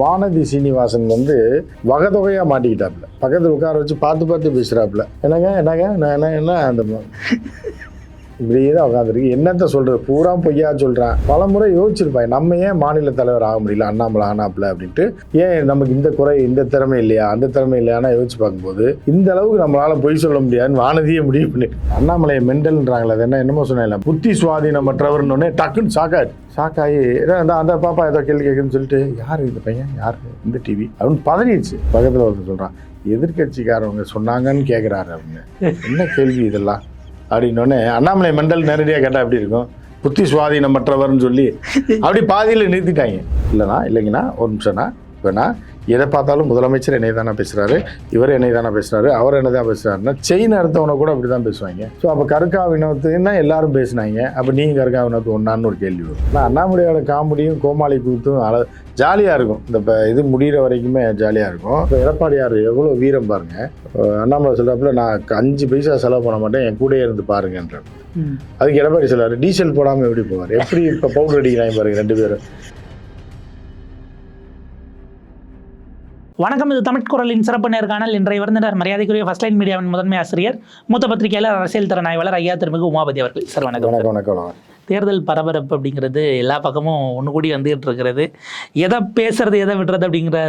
வானதி சீனிவாசன் வந்து வகதொகையா மாட்டிக்கிட்டாப்புல. பக்கத்தில் உட்கார வச்சு பார்த்து பார்த்து பேசுகிறாப்புல என்னங்க என்னங்க நான் என்ன என்ன அந்த இப்படியே தான் உட்காந்துருக்கு என்னத்த சொல்கிறது பூரா பொய்யா சொல்கிறேன் பல முறை யோசிச்சிருப்பேன் நம்ம ஏன் மாநில தலைவர் ஆக முடியல? அண்ணாமலை ஆனாப்புல அப்படின்ட்டு. ஏன் நமக்கு இந்த குறை இந்த திறமை இல்லையா? அந்த திறமை இல்லையானா யோசிச்சு பார்க்கும்போது இந்த அளவுக்கு நம்மளால் பொய் சொல்ல முடியாதுன்னு வானதியே முடிவு பண்ணி அண்ணாமலையை மெண்டல்ன்றாங்களே அது என்ன என்னமோ சொன்னேன் புத்தி சுவாதீனமற்றவர்னு டக்குன்னு சாக்காது ஷாக்காகி ஏதோ அந்த அந்த பாப்பா ஏதோ கேள்வி கேட்குன்னு சொல்லிட்டு யார் இந்த பையன்? யார்? இந்த டிவி அப்படின்னு பதறிடுச்சு. பக்கத்தில் ஒருத்தர் சொல்கிறான் எதிர்கட்சிக்காரவங்க சொன்னாங்கன்னு கேட்குறாரு அவங்க என்ன கேள்வி இதெல்லாம்? அப்படின்னோடனே அண்ணாமலை மெண்டல் நேரடியாக கேட்டால் எப்படி இருக்கும்? புத்தி சுவாதீனமற்றவர்னு சொல்லி அப்படி பாதியில் நிறுத்திட்டாங்க. இல்லைண்ணா இல்லைங்கண்ணா ஒரு நிமிஷம்ண்ணா வேணா. எதை பார்த்தாலும் முதலமைச்சர் என்னை தானே பேசுகிறாரு இவர் என்னை தானே பேசுகிறாரு அவர் என்ன தான் பேசுகிறாருன்னா செயின் அறுத்தவனை கூட அப்படி தான் பேசுவாங்க. ஸோ அப்போ கருக்கா வினோத்துன்னா எல்லாரும் பேசுனாங்க. அப்போ நீங்கள் கருக்கா வினோத்து ஒன்றான்னு ஒரு கேள்வி வரும். ஆனால் அண்ணாமலையோட காமெடியும் கோமாளி கூத்தும் அள ஜாலியாக இருக்கும். இந்த இப்போ இது முடிகிற வரைக்குமே ஜாலியாக இருக்கும். இப்போ எடப்பாடியார் எவ்வளோ வீரம் பாருங்க. அஹ் அண்ணாமலை சொல்கிறாப்புல நான் அஞ்சு பைசா செலவு பண்ண மாட்டேன். என் கூடயே இருந்து பாருங்கன்ற அதுக்கு எடப்பாடி சொல்றாரு டீசல் போடாமல் எப்படி போவார்? எப்படி இப்போ பவுடர் அடிக்கிறாங்க பாருங்க ரெண்டு பேரும். வணக்கம் இது தமிழ் குரலின் சிறப்பு நேர்காணல் இன்றைய விருந்தினர் மரியாதைக்குரிய ஃபர்ஸ்ட் லைன் மீடியாவின் முதன்மை ஆசிரியர் மூத்த பத்திரிகையாளர் அரசியல் திறனாய்வாளர் ஐயா திருமிகு உமாபதி அவர்கள். சார் வணக்கம். வணக்கம் வணக்கம். தேர்தல் பரபரப்பு அப்படிங்கிறது எல்லா பக்கமும் ஒன்று கூடி வந்துகிட்டு இருக்கிறது. எதை பேசுறது எதை விடுறது அப்படிங்கிற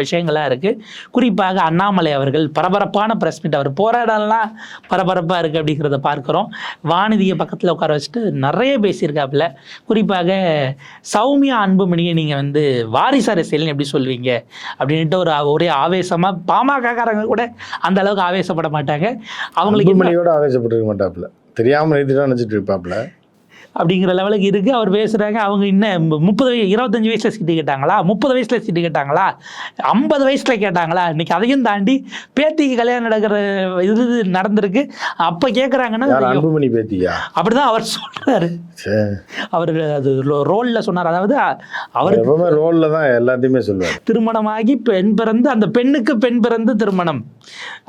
விஷயங்களாக இருக்குது குறிப்பாக அண்ணாமலை அவர்கள் பரபரப்பான ப்ரெஸ் மீட் அவர் போராடலாம் பரபரப்பாக இருக்குது அப்படிங்கிறத பார்க்குறோம். வானதியை பக்கத்தில் உட்கார வச்சுட்டு நிறைய பேசியிருக்காப்புல. குறிப்பாக சௌமியா அன்புமணியை நீங்கள் வந்து வாரிசு அரசியல்னு எப்படி சொல்வீங்க? அப்படின்ட்டு ஒரு ஒரே ஆவேசமாக பாமகக்காரங்க கூட அந்த அளவுக்கு ஆவேசப்பட மாட்டாங்க. அவங்களுக்கு இன்னும் ஆவேசப்பட்டிருக்க மாட்டாப்புல. தெரியாமல் நிறுத்தி நினச்சிட்டு இருப்பாப்புல. அப்படிங்கிற லெவலுக்கு இருக்குது அவர் பேசுகிறாங்க அவங்க இன்னும் முப்பது வயசு இருபத்தஞ்சி வயசில் சீட்டு கேட்டாங்களா? முப்பது வயசில் சீட்டு கேட்டாங்களா? ஐம்பது வயசில் கேட்டாங்களா? இன்னைக்கு அதையும் தாண்டி பேத்திக்கு கல்யாணம் நடக்கிற இது நடந்திருக்கு. அப்போ கேட்குறாங்கன்னா யார் அன்புமணி பேத்தியா? அப்படிதான் அவர் சொல்கிறாரு சரி அவர் அது ரோலில் சொன்னார். அதாவது அவர் எப்பவுமே ரோல்ல தான் எல்லாத்தையுமே சொல்லுவார். திருமணமாகி பெண் பிறந்து அந்த பெண்ணுக்கு பெண் பிறந்து திருமணம்.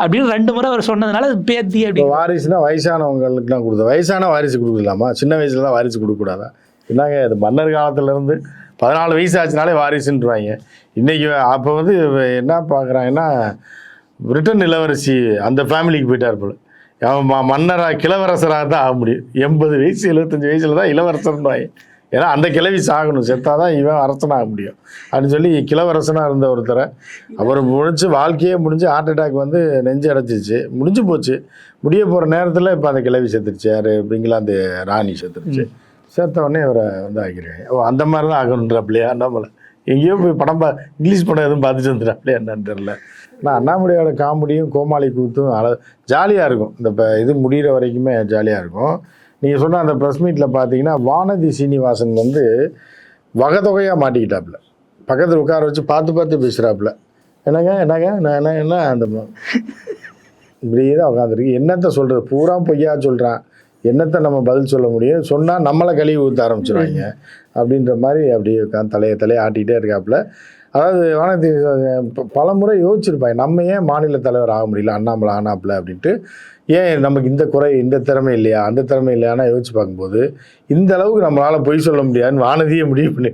அப்படின்னு ரெண்டு முறை அவர் சொன்னதுனால அது பேத்தி அப்படி வாரிசுனா வயசானவங்களுக்குலாம் கொடுத்த வயசான வாரிசு கொடுக்கலாமா? சின்ன வயசுல தான் வாரிசு கொடுக்கக்கூடாதா? என்னங்க இது மன்னர் காலத்துல இருந்து பதினாலு வயசு ஆச்சுனாலே வாரிசுன்றாங்க இன்னைக்கு அப்போ வந்து என்ன பார்க்குறாங்கன்னா பிரிட்டன் இளவரசி அந்த ஃபேமிலிக்கு போயிட்டார் போல. அவன் ம மன்னராக கிழவரசராக தான் ஆக முடியும். எண்பது வயசு எழுபத்தஞ்சு வயசுல தான் இளவரசர்ன்றாங்க ஏன்னா அந்த கிழவி சாகணும். செத்தாதான் இவன் அரசனாக முடியும். அப்படின்னு சொல்லி கிழவரசனாக இருந்த ஒருத்தரை அவர் முடிச்சு வாழ்க்கையே முடிஞ்சு ஹார்ட் அட்டாக் வந்து நெஞ்சு அடைச்சிச்சு முடிஞ்சு போச்சு. முடிய போகிற நேரத்தில் இப்போ அந்த கிழவி செத்துருச்சு. யார்? இங்கிலாந்து ராணி செத்துருச்சு. செத்த உடனே இவரை வந்து ஆக்கிடுவாங்க. ஓ அந்த மாதிரி தான் ஆகணுன்றாப்லையா அண்ணாமலை. எங்கேயோ போய் படம் பா இங்கிலீஷ் படம் எதுவும் பார்த்துட்டு வந்துடுறாப்லையா என்னன்னு தெரில ஆனால் அண்ணாமலையோட காமெடியும் கோமாளி கூத்தும் அள ஜாலியாக இருக்கும். இந்த இப்போ இது முடிகிற வரைக்குமே ஜாலியாக இருக்கும். நீங்கள் சொன்ன அந்த ப்ரெஸ் மீட்டில் பார்த்தீங்கன்னா வானதி சீனிவாசன் வந்து வகை தொகையாக மாட்டிக்கிட்டாப்புல. பக்கத்தில் உட்கார வச்சு பார்த்து பார்த்து பேசுகிறாப்புல என்னங்க என்னங்க நான் என்ன என்ன? அந்த இப்படியே தான் உட்காந்துருக்கு என்னத்த சொல்கிறது பூரா பொய்யா சொல்கிறான் என்னத்தை நம்ம பதில் சொல்ல முடியும்? சொன்னால் நம்மளை கழுவி ஊற்ற ஆரம்பிச்சிடுவாங்க அப்படின்ற மாதிரி அப்படியே உட்காந்து தலையை தலையை ஆட்டிகிட்டே இருக்காப்புல. அதாவது வானதி பல முறை யோசிச்சிருப்பாங்க. நம்ம ஏன் மாநில தலைவர் ஆக முடியல? அண்ணாமலை ஆனாப்புல அப்படின்ட்டு. ஏன் நமக்கு இந்த குறை இந்த திறமை இல்லையா? அந்த திறமை இல்லையானா யோசிச்சு பார்க்கும்போது இந்த அளவுக்கு நம்மளால் பொய் சொல்ல முடியாதுன்னு வானதியே முடிவு பண்ணி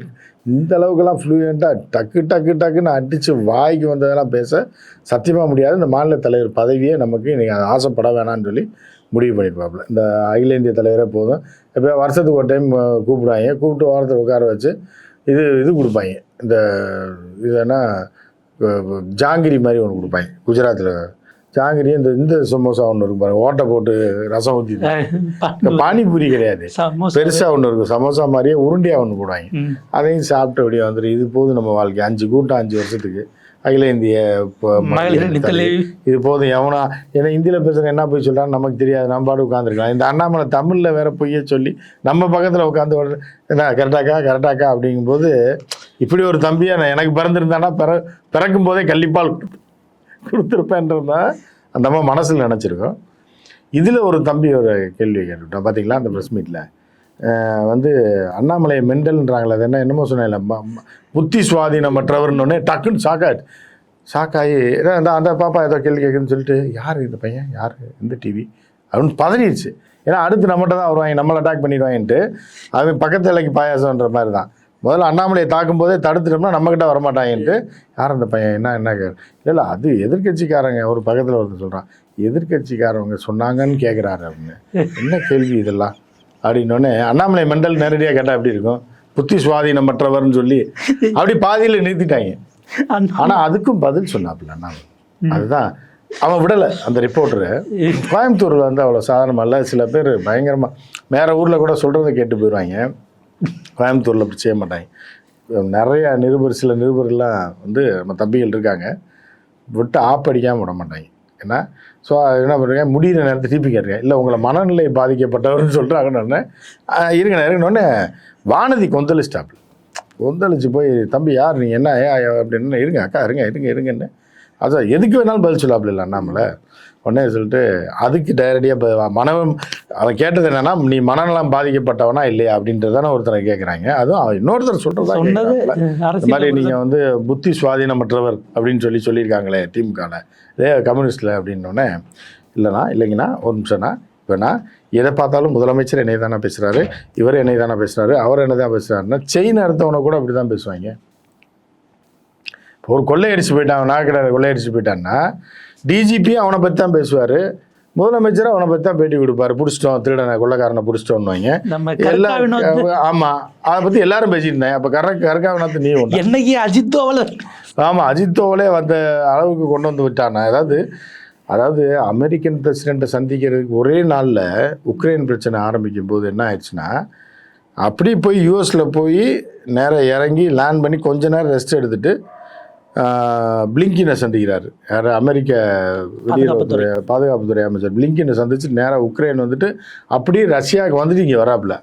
இந்த அளவுக்குலாம் ஃப்ளூயண்ட்டாக டக்கு டக்கு டக்குன்னு அடித்து வாய்க்கு வந்ததெல்லாம் பேச சத்தியமாக முடியாது. இந்த மாநில தலைவர் பதவியே நமக்கு நீங்கள் ஆசைப்பட வேணாம்னு சொல்லி முடிவு பண்ணியிருப்பாப்புல இந்த அகில இந்திய தலைவரே போதும். எப்போயோ வருஷத்துக்கு ஒரு டைம் கூப்பிடுவாங்க. கூப்பிட்டு வாரத்தில் உட்கார வச்சு இது இது கொடுப்பாங்க. இந்த இது என்ன ஜாங்கிரி மாதிரி ஒன்று கொடுப்பாங்க. குஜராத்தில் ஜாங்கிரி இந்த இந்த சமோசா ஒன்று இருக்கும் பாருங்க. ஓட்டை போட்டு ரசம் ஊற்றி இந்த பானிபூரி கிடையாது. பெருசாக ஒன்று இருக்கும் சமோசா மாதிரியே உருண்டையாக ஒன்று போடுவாங்க. அதையும் சாப்பிட்டு அப்படியே வந்துடும் இது போதும் நம்ம வாழ்க்கை. அஞ்சு கூட்டம் அஞ்சு வருஷத்துக்கு. அகில இந்திய. இது போதும். எவனா ஏன்னா இந்தியில் பேசுகிற என்ன போய் சொல்கிறான்னு நமக்கு தெரியாது. நம்ம பாடு உட்காந்துருக்கலாம் இந்த அண்ணாமலை தமிழில் வேற பொய்ய சொல்லி நம்ம பக்கத்தில் உட்காந்து என்ன கரெக்டாக்கா கரெக்டாக்கா அப்படிங்கும்போது இப்படி ஒரு தம்பியை நான் எனக்கு பிறந்திருந்தானா பிற பிறக்கும் போதே கள்ளிப்பால் கொடுத்துருப்பேன்றதா அந்த அம்மா மனசில் நினச்சிருக்கோம். இதில் ஒரு தம்பி ஒரு கேள்வி கேட்டுவிட்டோம் பார்த்தீங்களா அந்த ப்ரெஸ் மீட்டில் வந்து அண்ணாமலை மெண்டல்ன்றாங்களே அது என்ன என்னமோ சொன்னேன் புத்தி சுவாதீனமற்றவர்னு டக்குன்னு ஷாக்காயிட்டு ஷாக்காகி அந்த அந்த பாப்பா ஏதோ கேள்வி கேட்குதுன்னு சொல்லிட்டு யார் இந்த பையன்? யார்? இந்த டிவி அப்படின்னு பதறிடுச்சு. ஏன்னா அடுத்து நம்மகிட்ட தான் வருவாங்க நம்மளை அட்டாக் பண்ணிடுவாங்கன்ட்டு அவன் பக்கத்து இலைக்கு பாயாசம்ன்ற மாதிரி தான் முதல்ல அண்ணாமலையை தாக்கும் போதே தடுத்துட்டோம்னா நம்மக்கிட்ட வரமாட்டாங்கன்ட்டு யார் அந்த பையன்? என்ன என்ன இல்லை இல்லை அது எதிர்க்கட்சிக்காரங்க ஒரு பக்கத்தில் ஒருத்தர் சொல்கிறான் எதிர்க்கட்சிக்காரவங்க சொன்னாங்கன்னு கேட்குறாரு அப்படின்னு. என்ன கேள்வி இதெல்லாம்? அப்படின்னோடனே அண்ணாமலை மெண்டல் நேரடியாக கேட்டால் எப்படி இருக்கும்? புத்தி சுவாதீனமற்றவர்னு சொல்லி அப்படி பாதியில் நிறுத்திட்டாங்க. அந்த- ஆனா அதுக்கும் பதில் சொன்னாப்புல நான் அதுதான். அவன் விடலை அந்த ரிப்போர்ட்டரு. கோயம்புத்தூர்ல வந்து அவ்வளோ சாதாரணமாக இல்லை. சில பேர் பயங்கரமா வேற ஊர்ல கூட சொல்றதை கேட்டு போயிடுவாங்க கோயம்புத்தூரில் அப்படி செய்ய மாட்டாங்க. நிறையா நிருபர் சில நிருபர்லாம் வந்து நம்ம தம்பிகள் இருக்காங்க. விட்டு ஆப்படிக்காமல் விட மாட்டாங்க. ஏன்னா ஸோ என்ன பண்ணுறீங்க முடிகிற நேரத்தை திருப்பி கேட்டிருக்கேன் இல்லை உங்களை மனநிலை பாதிக்கப்பட்டவர்னு சொல்கிறாங்கன்னு இருங்க இருக்கணுன்னே வானதி கொந்தளிச்சிட்டாப்புல. கொந்தளிச்சு போய் தம்பி யார் நீங்கள் என்ன ஏன் அப்படின்னு? இருங்க அக்கா இருங்க இருங்க இருங்கன்னு. அதான் எதுக்கு வேணாலும் பதில் சொல்லாப்புல இல்லை அண்ணாமலை. உடனே சொல்லிட்டு அதுக்கு டைரக்டியாக மனம் அவன் கேட்டது என்னன்னா நீ மனநலம் பாதிக்கப்பட்டவனா இல்லையா? அப்படின்றது தானே ஒருத்தரை கேட்குறாங்க அதுவும் அவன் இன்னொருத்தர் சொல்கிறதா இந்த மாதிரி நீங்கள் வந்து புத்தி சுவாதீனமற்றவர் அப்படின்னு சொல்லி சொல்லியிருக்காங்களே திமுகவில் இதே கம்யூனிஸ்டில் அப்படின்னோடனே இல்லைண்ணா இல்லைங்கண்ணா ஒரு நிமிஷம்ண்ணா இப்போனா எதை பார்த்தாலும் முதலமைச்சர் என்னை தானே பேசுகிறாரு இவர் என்னை தானே பேசுகிறாரு அவர் என்ன தான் பேசுகிறாருன்னா செயின் அறுத்தவனை கூட அப்படி தான் பேசுவாங்க. இப்போ ஒரு கொள்ளையடிச்சு போயிட்டான் நாக்கடை கொள்ளையடிச்சு போயிட்டான்னா டிஜிபி அவனை பற்றி தான் பேசுவார். முதலமைச்சர் அவனை பற்றி தான் பேட்டி கொடுப்பாரு. பிடிச்சிட்டோம் திருடனை கொள்ளைக்காரனை பிடிச்சிட்டோம்னுவாங்க நம்ம எல்லா கற்காவினோத் ஆமாம் அதை பற்றி எல்லாரும் பேசிட்டு இருந்தாங்க. அப்போ கர கரக்காவினத்து நீ ஒன்று என்னைக்கு அஜித் தோவல? ஆமாம் அஜித் தோவலே வந்த அளவுக்கு கொண்டு வந்து விட்டானா? அதாவது அதாவது அமெரிக்கன் பிரசிடெண்ட்டை சந்திக்கிறதுக்கு ஒரே நாளில் உக்ரைன் பிரச்சனை ஆரம்பிக்கும் போது என்ன ஆயிடுச்சுன்னா அப்படி போய் யூஎஸில் போய் நேராக இறங்கி லேண்ட் பண்ணி கொஞ்ச நேரம் ரெஸ்ட் எடுத்துட்டு பிளிங்கினை சந்திக்கிறாரு. யார்? அமெரிக்க வெளியுறவுத்துறை பாதுகாப்புத்துறை. அமைச்சர். பிளிங்கினை சந்திச்சு நேராக உக்ரைன் வந்துட்டு அப்படியே ரஷ்யாவுக்கு வந்துட்டு இங்கே வராப்புல.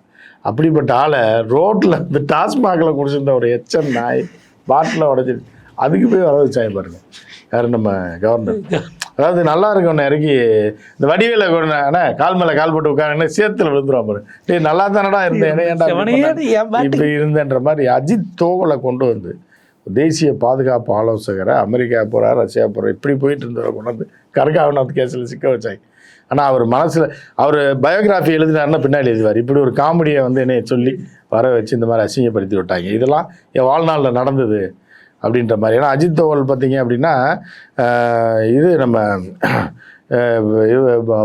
அப்படிப்பட்ட ஆளை ரோட்டில் இந்த டாஸ்மாகில் குடிச்சிருந்த ஒரு எச்சன் நாய் பாட்டில் உடச்சி அதுக்கு போய் வர வச்சாங்க பாருங்க. யார்? நம்ம கவர்னர் அதாவது நல்லா இருக்கவனை இறக்கி இந்த வடிவேல அண்ணா கால் மேலே கால் போட்டு உட்காருங்கன்னா சேத்துல விழுந்துருவான் பாரு. டேய் நல்லா தானடா இருந்தேன். இப்படி இருந்தேன்ற மாதிரி அஜித் தோவலை கொண்டு வந்து தேசிய பாதுகாப்பு ஆலோசகரை அமெரிக்கா போகிறார் ரஷ்யா போகிறார் இப்படி போயிட்டு இருந்தவரை கொண்டு வந்து கரகாவநாத் கேஸில் சிக்க வச்சாங்க. ஆனால் அவர் மனசில் அவர் பயோகிராஃபி எழுதினாருன்னா பின்னாடி எழுதுவார். இப்படி ஒரு காமெடியை வந்து என்னைய சொல்லி வர வச்சு இந்த மாதிரி அசிங்கப்படுத்தி விட்டாங்க. இதெல்லாம் என் வாழ்நாளில் நடந்தது அப்படின்ற மாதிரி. ஏன்னா அஜித் தோவல் பார்த்தீங்க அப்படின்னா இது நம்ம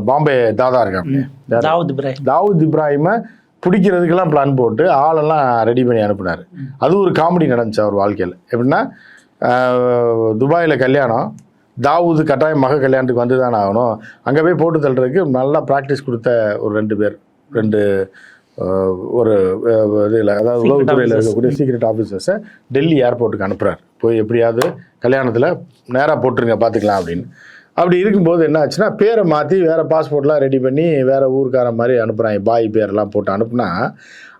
பாம்பே தாதா இருக்காங்க. தாவூத் இப்ராஹிம். தாவூத் இப்ராஹிமை பிடிக்கிறதுக்கெல்லாம் பிளான் போட்டு ஆளெல்லாம் ரெடி பண்ணி அனுப்புனார். அது ஒரு காமெடி நடந்துச்சு அவர் வாழ்க்கையில். எப்படின்னா துபாயில் கல்யாணம். தாவூது கட்டாயம் மக கல்யாணத்துக்கு வந்து தானே ஆகணும். அங்கே போய் போட்டு தள்ளுறதுக்கு நல்லா ப்ராக்டிஸ் கொடுத்த ஒரு ரெண்டு பேர். ரெண்டு ஒரு இதில் அதாவது உளவுத்துறையில். இருக்கக்கூடிய சீக்ரெட் ஆஃபீஸர்ஸை டெல்லி ஏர்போர்ட்டுக்கு அனுப்புகிறார் போய் எப்படியாவது கல்யாணத்தில் நேராக போட்டுருங்க பார்த்துக்கலாம் அப்படின்னு. அப்படி இருக்கும்போது என்ன ஆச்சுன்னா பேரை மாற்றி வேறு பாஸ்போர்ட்லாம் ரெடி பண்ணி வேறு ஊருக்காரன் மாதிரி அனுப்புகிறாங்க பாய் பேரெல்லாம் போட்டு அனுப்புனா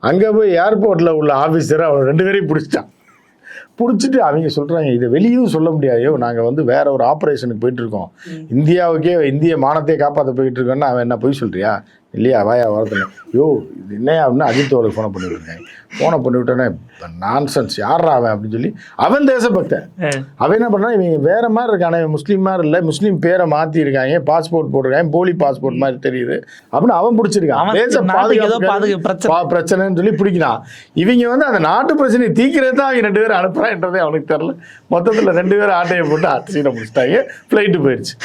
அங்கே போய் ஏர்போர்ட்டில் உள்ள ஆஃபீஸரை அவன் ரெண்டு பேரையும் பிடிச்சிட்டான். பிடிச்சிட்டு அவங்க சொல்கிறாங்க இதை வெளியும் சொல்ல முடியாதையோ நாங்கள் வந்து வேற ஒரு ஆப்ரேஷனுக்கு போயிட்டு இருக்கோம். இந்தியாவுக்கே இந்திய மானத்தையே காப்பாற்ற போயிட்டு இருக்கோன்னா அவன் என்ன பொய் சொல்றியா? இல்லையா வாயா வரதுல யோ இது என்னையா அப்படின்னு அஜித்தோட ஃபோனை பண்ணி விட்டுருக்கேன் ஃபோனை பண்ணி விட்டோன்னே நான்சென்ஸ் யாரா அவன் அப்படின்னு சொல்லி அவன் தேசபக்தன். அவன் என்ன பண்ணா இவங்க வேற மாதிரி இருக்கானே இவன் முஸ்லீம் மாதிரி இல்லை முஸ்லீம் பேரை மாற்றி இருக்காங்க பாஸ்போர்ட் போட்டிருக்காங்க போலி பாஸ்போர்ட் மாதிரி தெரியுது அப்படின்னு அவன் பிடிச்சிருக்கான். தேச பாதுகாப்பு பிரச்சனைன்னு சொல்லி பிடிக்கிறான். இவங்க வந்து அந்த நாட்டு பிரச்சனையை தீக்கிறது தான் அவங்க ரெண்டு பேரும் அனுப்புறான்றதே அவனுக்கு தெரில மொத்தத்தில் ரெண்டு பேரும் ஆட்டையை போட்டு சீனை முடிச்சிட்டாங்க ஃப்ளைட்டு போயிடுச்சு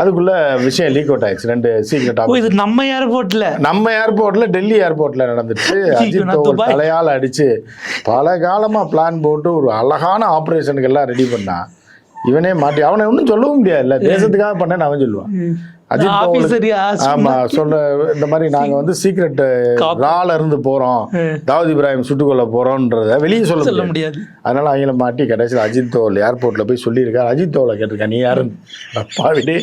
அதுக்குள்ள விஷயம் லீக் அவுட் ஆயிடுச்சு. ரெண்டு சீக்கிரட் ஓ இது நம்ம ஏர்போர்ட்ல நம்ம ஏர்போர்ட்ல டெல்லி ஏர்போர்ட்ல நடந்துச்சு. அஜித் தோவல். தலையால அடிச்சு பல காலமா பிளான் போட்டு ஒரு அழகான ஆபரேஷனுக்கு எல்லாம் ரெடி பண்ணான் இவனே மாட்டி அவனை ஒன்றும் சொல்லவும் முடியாதுல்ல. தேசத்துக்காக பண்ணேன்னு அவன் சொல்லுவான். அஜித் ஆமா சொல்ல இந்த மாதிரி நாங்க வந்து சீக்ரெட். ரால இருந்து போறோம். தாவூத் இப்ராஹிம் சுட்டுக்கொள்ள போறோம்ன்றத வெளியே சொல்ல சொல்ல முடியாது. முடியாது. அதனால அவங்கள மாட்டி கடைசியில் அஜித் தோவல் ஏர்போர்ட்ல போய் சொல்லியிருக்காரு. அஜித் தோவலை கேட்டிருக்கா நீ யாருன்னு? பாவிடே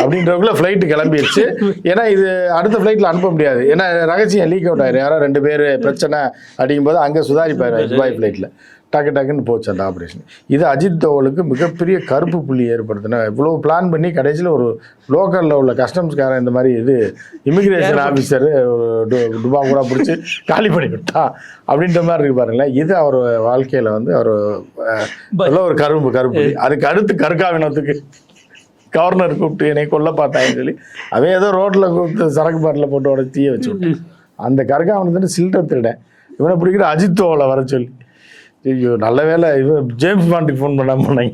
அப்படின்றவங்கள ஃப்ளைட்டு கிளம்பிடுச்சு ஏன்னா இது அடுத்த ஃப்ளைட்டில் அனுப்ப முடியாது. ஏன்னா ரகசியம் லீக் அவுட் ஆயிரும். யாரோ ரெண்டு பேர் பிரச்சனை அடிக்கும்போது அங்கே சுதாரிப்பாரு துபாய் ஃப்ளைட்டில் டக்கு டக்குன்னு போச்சு அந்த ஆப்ரேஷன் இது அஜித் தோவலுக்கு மிகப்பெரிய கருப்பு புள்ளி ஏற்படுத்தின. இவ்வளோ பிளான் பண்ணி கடைசியில் ஒரு லோக்கலில் உள்ள கஸ்டம்ஸ்காரன் இந்த மாதிரி இது இமிகிரேஷன் ஆஃபீஸர் டுபா கூட பிடிச்சி காலி பண்ணி விட்டான் அப்படின்ற மாதிரி இருக்கு பாருங்களேன். இது அவர் வாழ்க்கையில் வந்து அவர் ஒரு கரும்பு கருப்பு புள்ளி. அதுக்கு அடுத்து கருக்காவினத்துக்கு கவர்னர் கூப்பிட்டு என்னை கொல்ல பார்த்தாங்கன்னு சொல்லி அவன் ஏதோ ரோட்டில் கூப்பிட்டு சரக்கு பாட்டில் போட்டு உடச்சி தீய வச்சு விட்டு அந்த கருக்காவினத்துட்டு சில்லறை திருடன் இவனை பிடிக்கிற அஜித்தோவில் வர சொல்லி. ஐயோ நல்ல வேலை இவன் ஜேம்ஸ் பாண்டுக்கு ஃபோன் பண்ணாம போனாங்க.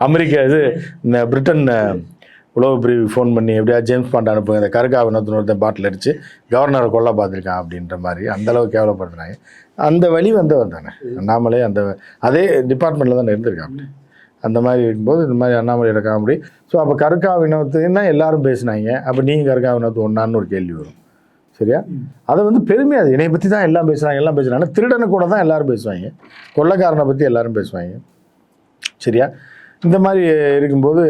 அமெரிக்கா இது இந்த பிரிட்டன் அஹ், உளவு பிரிவு ஃபோன் பண்ணி எப்படியா ஜேம்ஸ் பாண்ட் அனுப்புங்க. இந்த கருக்காவினத்தின் ஒருத்தன் பாட்டில் அடித்து கவர்னரை கொல்ல பார்த்துருக்கான் அப்படின்ற மாதிரி அந்த அளவுக்கு கேவலப்படுத்துனாங்க அந்த வழி வந்தவன் தானே. நாமளே அந்த அதே டிபார்ட்மெண்ட்டில் தானே இருந்திருக்காங்க அந்த மாதிரி இருக்கும்போது இந்த மாதிரி அண்ணாமலையோட காமெடி. ஸோ அப்போ கருக்காவினத்துன்னா எல்லாரும் பேசுனாங்க. அப்போ நீங்கள் கருக்காவினத்து ஒன்றான்னு ஒரு கேள்வி வரும். சரியா? அதை வந்து பெருமையாக அது என்னை பற்றி தான் எல்லாம் பேசுகிறாங்க எல்லாம் பேசுகிறாங்க திருடனை கூட தான் எல்லாரும் பேசுவாங்க. கொள்ளைக்காரனை பற்றி எல்லாரும் பேசுவாங்க. சரியா? இந்த மாதிரி இருக்கும்போது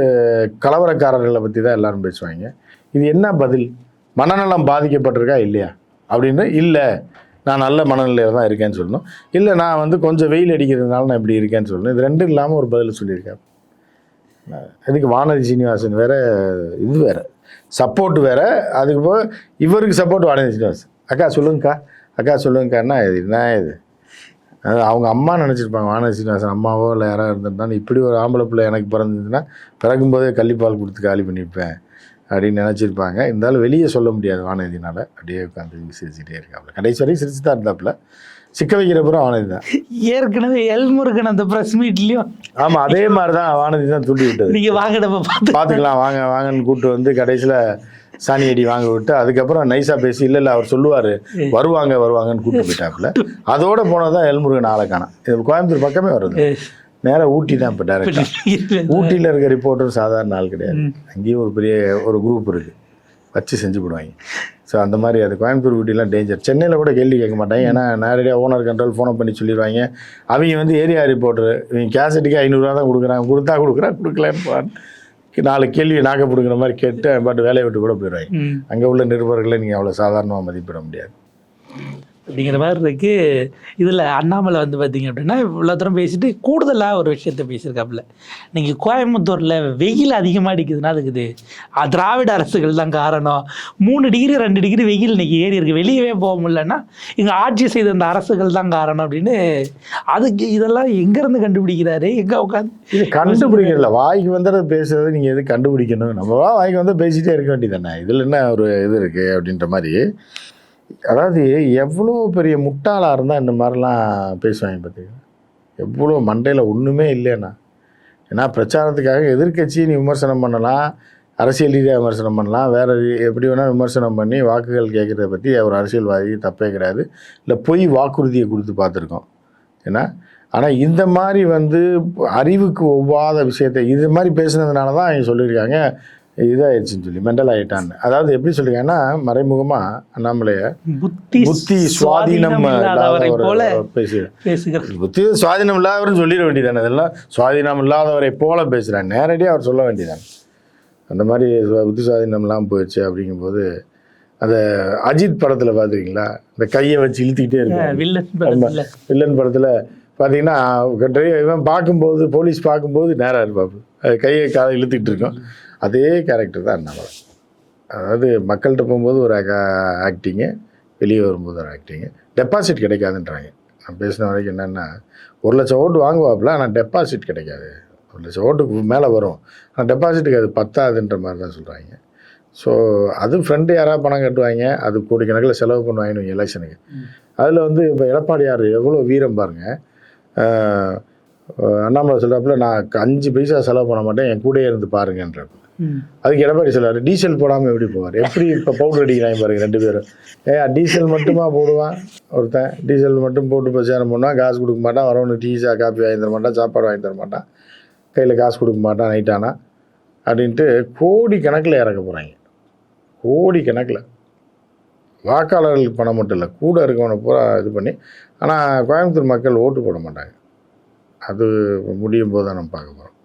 கலவரக்காரர்களை பற்றி தான் எல்லாரும் பேசுவாங்க. இது என்ன பதில்? மனநலம் பாதிக்கப்பட்டிருக்கா இல்லையா? அப்படின்னு? இல்லை. நான் நல்ல மனநிலையில் தான் இருக்கேன்னு சொல்லணும். இல்லை நான் வந்து கொஞ்சம் வெயில் அடிக்கிறதுனால நான் இப்படி இருக்கேன்னு சொல்லணும். இது ரெண்டும் இல்லாமல் ஒரு பதில் சொல்லியிருக்கேன் இதுக்கு வானதி சீனிவாசன் வேற இது வேற. சப்போர்ட் வேற. அதுக்கு போக இவருக்கு சப்போர்ட் வானதி சீனிவாசன். அக்கா சொல்லுங்கக்கா. அக்கா சொல்லுங்கக்கா என்ன இது என்ன இது? அது அவங்க அம்மா நினச்சிருப்பாங்க வானதி சீனிவாசன் அம்மாவோ இல்லை யாராவது இருந்திருந்தாலும் இப்படி ஒரு ஆம்பளை பிள்ளை எனக்கு பிறந்ததுன்னா பிறக்கும்போதே கள்ளிப்பால் கொடுத்து காலி பண்ணியிருப்பேன். அப்படின்னு நினச்சிருப்பாங்க. இருந்தாலும் வெளியே சொல்ல முடியாது வானதினால. அப்படியே உட்காந்து சிரிச்சுட்டே இருக்காப்புல. கடைசி வரையும் சிரிச்சு தான் இருந்தாப்புல. சிக்க வைக்கிறப்புறம் வானதி தான். ஏற்கனவே எல்முருகன் அந்த ப்ரெஸ் மீட்லேயும் ஆமாம் அதே மாதிரி தான் வானதி தான் தூண்டி விட்டது. நீங்கள் பார்த்து பார்த்துக்கலாம் வாங்க வாங்கன்னு கூப்பிட்டு வந்து கடைசியில் சாணி அடி வாங்க விட்டு அதுக்கப்புறம் நைஸாக பேசி இல்லை இல்லை அவர் சொல்லுவார். வருவாங்க வருவாங்கன்னு கூப்பிட்டு போயிட்டாப்புல. அதோட போனதான் எல்முருகன் ஆளை காணோம். இது கோயம்புத்தூர் பக்கமே வருது நேராக ஊட்டி தான் இப்போ டேரெக்டாக ஊட்டியில் இருக்க ரிப்போர்ட்டர் சாதாரண ஆள் கிடையாது. அங்கேயும் ஒரு பெரிய ஒரு குரூப் இருக்குது வச்சு செஞ்சு போடுவாங்க. ஸோ அந்த மாதிரி அது கோயம்புத்தூர் ஊட்டிலாம் டேஞ்சர் சென்னையில் கூட கேள்வி கேட்க மாட்டாங்க. ஏன்னா நேரடியாக ஓனர் கண்ட்ரோல் ஃபோனை பண்ணி சொல்லிடுவாங்க. அவங்க வந்து ஏரியா ரிப்போர்ட்டர் இவங்க கேசட்டுக்கு ஐநூறுரூவா தான் கொடுக்குறாங்க கொடுத்தா கொடுக்குறான் கொடுக்கலன்னு நாலு கேள்வி நாக்க பிடுங்குற மாதிரி கேட்டு பாட்டு வேலையை விட்டு கூட போயிடுவாங்க. அங்கே உள்ள நிருபர்களை நீங்கள் அவ்வளோ சாதாரணமாக மதிப்பிட முடியாது. அப்படிங்கிற மாதிரி இருக்கு. இதில் அண்ணாமலை வந்து பார்த்தீங்க அப்படின்னா இவ்வளோ தூரம் பேசிட்டு கூடுதலாக ஒரு விஷயத்த பேசியிருக்காப்புல. நீங்கள் கோயம்புத்தூரில் வெயில் அதிகமாக அடிக்குதுன்னா அதுக்குது திராவிட அரசுகள் தான் காரணம். மூணு டிகிரி ரெண்டு டிகிரி வெயில் இன்னைக்கு ஏறி இருக்கு. வெளியவே போக முடியலன்னா இங்கே ஆட்சி செய்த அந்த அரசுகள் தான் காரணம் அப்படின்னு அதுக்கு இதெல்லாம் எங்கேருந்து கண்டுபிடிக்கிறாரு? எங்கே உட்காந்து இது கண்டுபிடிக்கல. வாய்க்கு வந்து பேசுறது நீங்கள் எது கண்டுபிடிக்கணும்? நம்ம வாய்க்கு வந்து பேசிகிட்டே இருக்க வேண்டியதானே இதில் என்ன ஒரு இது இருக்குது அப்படின்ற மாதிரி. அதாவது எவ்வளோ பெரிய முட்டாளாக இருந்தால் இந்த மாதிரிலாம் பேசுவாங்க பார்த்தீங்கன்னா எவ்வளோ மண்டையில் ஒன்றுமே இல்லைண்ணா ஏன்னா பிரச்சாரத்துக்காக எதிர்கட்சியை நீ விமர்சனம் பண்ணலாம் அரசியல் ரீதியாக விமர்சனம் பண்ணலாம் வேறு எப்படி வேணால் விமர்சனம் பண்ணி வாக்குகள் கேட்குறத பற்றி ஒரு அரசியல்வாதி தப்பே கிடையாது. இல்லை பொய் வாக்குறுதியை கொடுத்து பார்த்துருக்கோம். ஏன்னா ஆனால் இந்த மாதிரி வந்து அறிவுக்கு ஒவ்வாத விஷயத்தை இது மாதிரி பேசுனதுனால தான் அவங்க சொல்லியிருக்காங்க இதாகிடுச்சின்னு சொல்லி மெண்டல் ஆகிட்டான்னு அதாவது எப்படி சொல்லியிருக்காங்கன்னா மறைமுகமாக அண்ணாமலைய புத்தி புத்தி சுவாதீனம் இல்லாதவரை போல பேசுகிறார். புத்தி சுவாதீனம் இல்லாதவர்னு சொல்லிட வேண்டியதானே இதெல்லாம்? சுவாதீனம் இல்லாதவரை போல பேசுகிறாங்க நேரடியாக அவர் சொல்ல வேண்டியதானே அந்த மாதிரி புத்தி சுவாதீனம் இல்லாமல் போயிடுச்சு அப்படிங்கும்போது அந்த அஜித் படத்தில் பார்த்துருக்கீங்களா இந்த கையை வச்சு இழுத்துக்கிட்டே இருக்காங்க வில்லன் படத்துல. வில்லன் படத்தில் பார்த்தீங்கன்னா இவன் பார்க்கும்போது போலீஸ் பார்க்கும்போது நேராக இருப்பாப்பு அது கையை காலை இழுத்துக்கிட்டு இருக்கோம். அதே கேரக்டர் தான் அண்ணாமலை. அதாவது மக்கள்கிட்ட போகும்போது ஒரு ஆக்டிங்கு வெளியே வரும்போது ஒரு ஆக்டிங்கு டெபாசிட் கிடைக்காதுன்றாங்க. நான் பேசின வரைக்கும் என்னென்னா ஒரு லட்சம் ஓட்டு வாங்குவாப்புல ஆனால் டெபாசிட் கிடைக்காது. ஒரு லட்சம் ஓட்டுக்கு மேலே வரும். ஆனால் டெபாசிட்டுக்கு அது பத்தாதுன்ற மாதிரி தான் சொல்கிறாங்க ஸோ அது ஃப்ரெண்டு யாராவது பணம் கட்டுவாங்க? அது கோடிக்கணக்கில் செலவு பண்ணுவாங்கன்னு எலெக்ஷனுக்கு அதில் வந்து இப்போ எடப்பாடியார் எவ்வளோ வீரம் பாருங்கள் அண்ணாமலை சொல்கிறாப்புல நான் அஞ்சு பைசா செலவு பண்ண மாட்டேன். என் கூடயே இருந்து பாருங்கன்றப்ப. அதுக்கு எடப்பாடி சொல்லாரு டீசல் போடாமல் எப்படி போவார்? எப்படி இப்போ பவுடர் அடிக்கிறாங்க பாருங்க ரெண்டு பேரும். ஏ டீசல் மட்டுமா போடுவான் ஒருத்தன்? டீசல் மட்டும் போட்டு பிரச்சாரம் பண்ணுவான் காசு கொடுக்க மாட்டான் வரவனுக்கு டீசா காப்பி வாங்கி தர மாட்டான் சாப்பாடு வாங்கி தர மாட்டான். கையில் காசு கொடுக்க மாட்டான் நைட்டானா அப்படின்ட்டு கோடி கணக்கில் இறக்க போகிறாங்க கோடி கணக்கில் வாக்காளர்களுக்கு பணம் மட்டும் இல்லை கூட இருக்கவனை பூரா இது பண்ணி ஆனால் கோயம்புத்தூர் மக்கள் ஓட்டு போட மாட்டாங்க. அது முடியும் போது தான் நம்ம பார்க்க போகிறோம்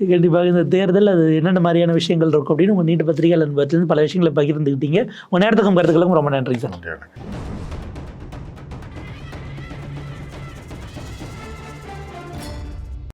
கண்டிப்பாக இந்த தேர்தல் அது என்னென்ன மாதிரியான விஷயங்கள் இருக்கும் அப்படின்னு உங்கள் நீண்ட பத்திரிகை அன்பத்திலிருந்து பல விஷயங்களை பகிர்ந்துக்கிட்டீங்க உங்கள் நேரத்துக்கும் கருத்துக்களுக்கும் ரொம்ப நன்றி சார். நன்றி